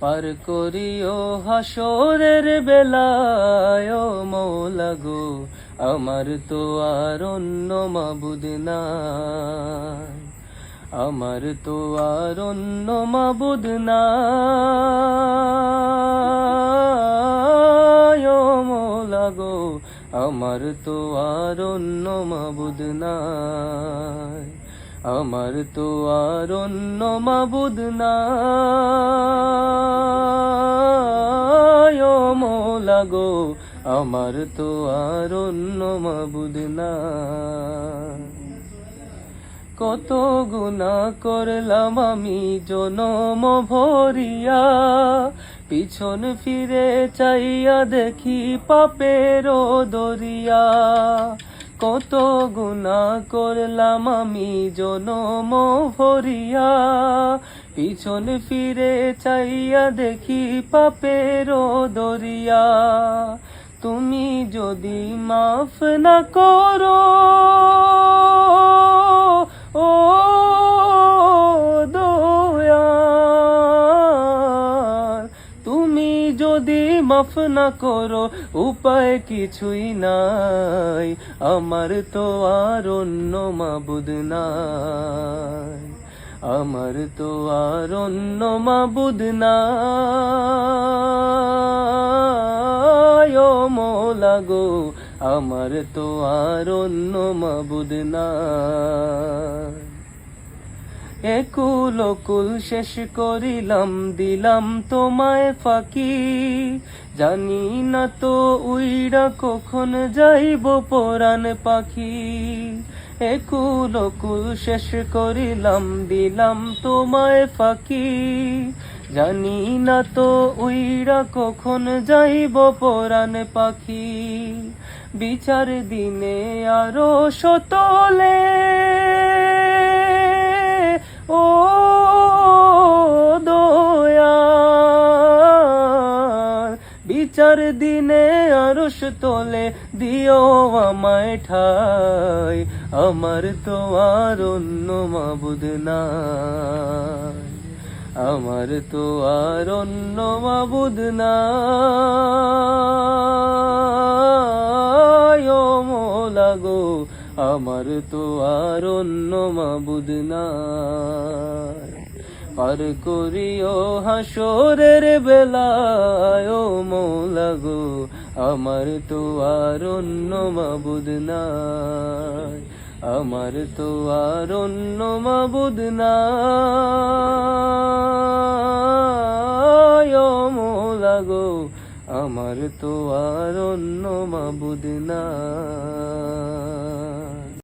পার করিও হাসরের বেলায় মৌলা গো আমার তো আর অন্য মাবুদ নাই। আমার তো আর অন্য মাবুদ নাই মৌলা গো আমার তো আর অন্য মাবুদ নাই। আমার তো আর অন্য মাবুদ নাই। গো, আমার তো আর অন্য মাবুদ না কত গুণা করলাম আমি জনম ভরিয়া, পিছন ফিরে চাইয়া দেখি পাপের দরিয়া। কত গুণা করলাম আমি জনম হরিয়া পিছন ফিরে চাইয়া দেখি পাপের দরিয়া। তুমি যদি মাফ না করো যদি মাফ না করো, উপায় কিছুই নাই। আমার তো আর অন্য মাবুদ নাই। আমার তো আর অন্য মাবুদ নাই। ও মোলা গো, আমার তো আর অন্য মাবুদ নাই। একুল কুল শেষ করিলাম, দিলাম তোমায় ফাঁকি। জানি না তো উইরা কখন যাইব পরাণ পাখি। একুল কুল শেষ করিলাম, দিলাম তোমায় ফাঁকি। জানি না তো উইরা কখন যাইব পরাণ পাখি। বিচার দিনে আরও সতলে বিচার দিনে আরস তোলে, দিও আমায় ঠাই। আমার তো আর অন্য মাবুদ নাই। আমার তো আর অন্য মাবুদ নাই। ও মোলা গো, আমার তো আর অন্য মাবুদ নাই। পার করিও হাসরের বেলায় ও মৌলা গো আমার তো আর অন্য মাবুদ নাই, আমার তো আর অন্য মাবুদ নাই, ও মৌলা গো আমার তো আর অন্য মাবুদ নাই।